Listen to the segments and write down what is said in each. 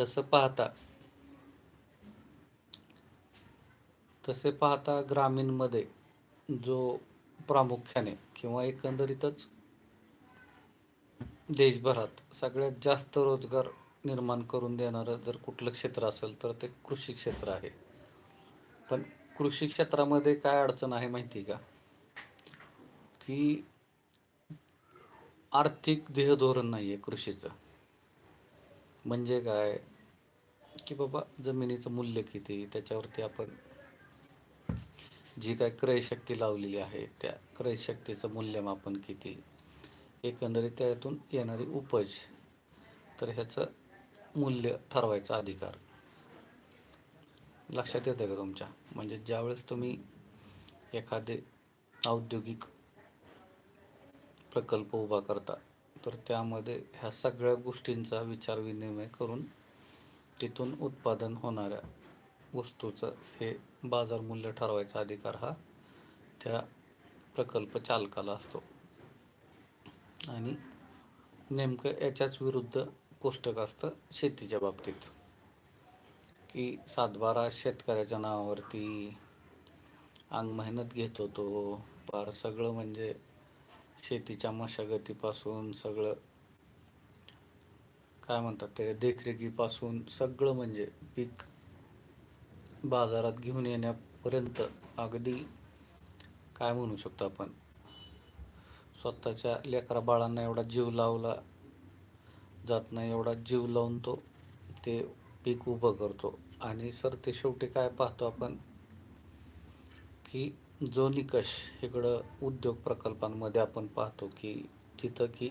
तसं पाहता. तसे पाहता ग्रामीणमध्ये जो प्रामुख्याने किंवा एकंदरीतच देशभरात सगळ्यात जास्त रोजगार निर्माण करून देणारं जर कुठलं क्षेत्र असेल तर ते कृषी क्षेत्र आहे. पण कृषी क्षेत्रामध्ये काय अडचण आहे माहिती का? की आर्थिक ध्येयधोरण नाही आहे कृषीचं. म्हणजे काय? की बाबा जमिनीचं मूल्य किती? त्याच्यावरती आपण जी काय क्रयशक्ती लावलेली आहे त्या क्रयशक्तीचं मूल्यमापन किती? एकंदरीत त्यातून येणारी उपज तर ह्याचं मूल्य ठरवायचा अधिकार. लक्षात येतं का तुमच्या? म्हणजे ज्यावेळेस तुम्ही एखादे औद्योगिक प्रकल्प उभा करता तर त्यामध्ये ह्या सगळ्या गोष्टींचा विचार विनिमय करून तिथून उत्पादन होणाऱ्या वस्तूचं हे बाजार मूल्य ठरवायचा अधिकार हा त्या प्रकल्प चालकाला असतो. आणि नेमकं याच्याच विरुद्ध कोष्टक असतं शेतीच्या बाबतीत. की सातबारा शेतकऱ्याच्या नावावरती अंग मेहनत घेत होतो फार सगळं म्हणजे शेतीच्या मशागतीपासून सगळं. काय म्हणतात ते देखरेखीपासून सगळं म्हणजे पीक बाजारात घेऊन येण्यापर्यंत अगदी काय म्हणू शकतो आपण? स्वतःच्या लेकरा बाळांना एवढा जीव लावला जात नाही एवढा जीव लावून तो ते पीक उभं करतो. आणि सर ते शेवटी काय पाहतो आपण? की जो निकष इकडं उद्योग प्रकल्पांमध्ये आपण पाहतो की जिथं की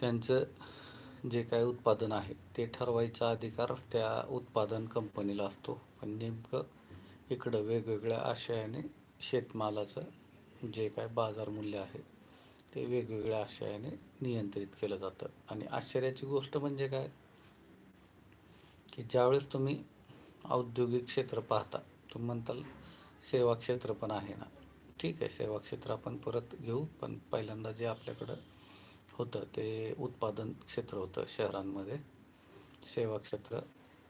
त्यांचं जे काही उत्पादन आहे ते ठरवायचा अधिकार त्या उत्पादन कंपनीला असतो. पण नेमकं इकडं वेगवेगळ्या आशयाने शेतमालाचं जे काय बाजारमूल्य आहे ते वेगवेगळ्या आशयाने नियंत्रित केलं जातं. आणि आश्चर्याची गोष्ट म्हणजे काय? की ज्यावेळेस तुम्ही औद्योगिक क्षेत्र पाहता तुम्ही म्हणताल सेवा क्षेत्र पण आहे ना. ठीक आहे सेवा क्षेत्र आपण परत घेऊ. पण पहिल्यांदा जे आपल्याकडं होतं ते उत्पादन क्षेत्र होतं शहरांमध्ये. सेवा क्षेत्र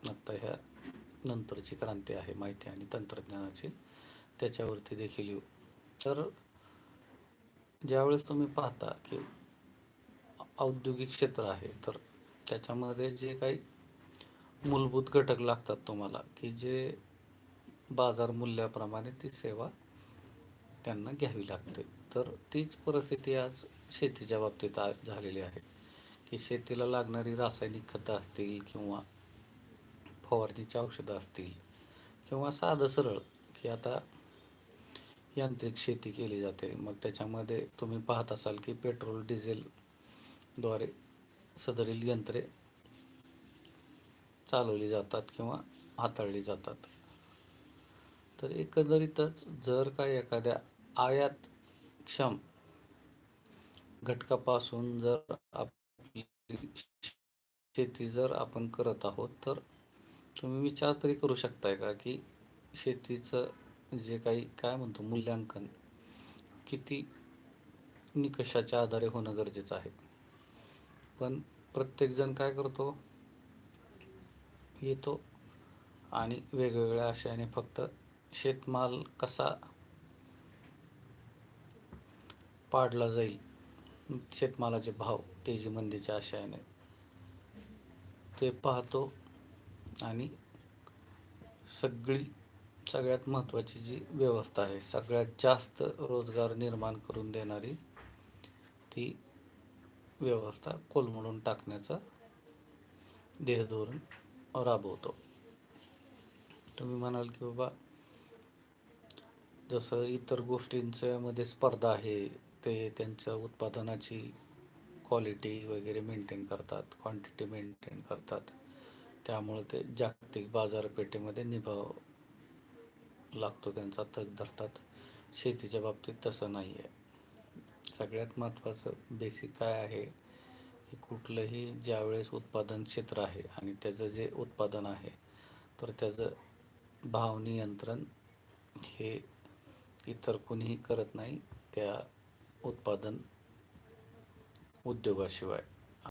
आत्ता ह्या नंतरची क्रांती आहे माहिती आणि तंत्रज्ञानाची. त्याच्यावरती देखील येऊ. तर ज्यावेळेस तुम्ही पाहता की औद्योगिक क्षेत्र आहे तर त्याच्यामध्ये जे काही मूलभूत घटक लागतात तुम्हाला की जे बाजार मूल्याप्रमाणे ती सेवा त्यांना घ्यावी लागते. तर तीच परिस्थिती आज शेतीच्या बाबतीत झालेली आहे. की शेतीला लागणारी रासायनिक खतं असतील किंवा फवारणीची औषधं असतील किंवा साधं सरळ की आता यांत्रिक शेती केली जाते. मग त्याच्यामध्ये तुम्ही पाहत असाल की पेट्रोल डिझेलद्वारे सदरील यंत्रे चालवली जातात किंवा हाताळली जातात. तर एकंदरीतच जर का एखाद्या आयात क्षम घटकापासून जर आपली शेती जर आपण करत आहोत तर तुम्ही विचार तरी करू शकताय का की शेतीचं जे काही काय म्हणतो मूल्यांकन किती निकषाच्या आधारे होणं गरजेचं आहे? पण प्रत्येकजण काय करतो? येतो आणि वेगवेगळ्या आशयाने फक्त शेतमाल कसा पाडला जाईल? शेतमालाचे भाव तेजी मंदीच्या आशयाने. ते पाहतो आणि सगळी सगळ्यात महत्त्वाची जी व्यवस्था आहे सगळ्यात जास्त रोजगार निर्माण करून देणारी ती व्यवस्था कोलमडून टाकण्याचा देहधोरण राबवतो. तुम्ही म्हणाल की बाबा जसं इतर गोष्टींच्यामध्ये स्पर्धा आहे ते त्यांचं उत्पादनाची क्वालिटी वगैरे मेंटेन करतात क्वांटिटी मेंटेन करतात. त्यामुळे ते जागतिक बाजारपेठेमध्ये निभाव लागतो त्यांचा तग धरतात. शेतीच्या बाबतीत तसं नाही आहे सगळ्यात महत्त्वाचं बेसिक काय आहे की कुठलंही ज्यावेळेस उत्पादन क्षेत्र आहे आणि त्याचं जे उत्पादन आहे तर त्याचं भाव नियंत्रण हे इतर कुणीही करत नाही त्या उत्पादन उद्योगाशिवाय.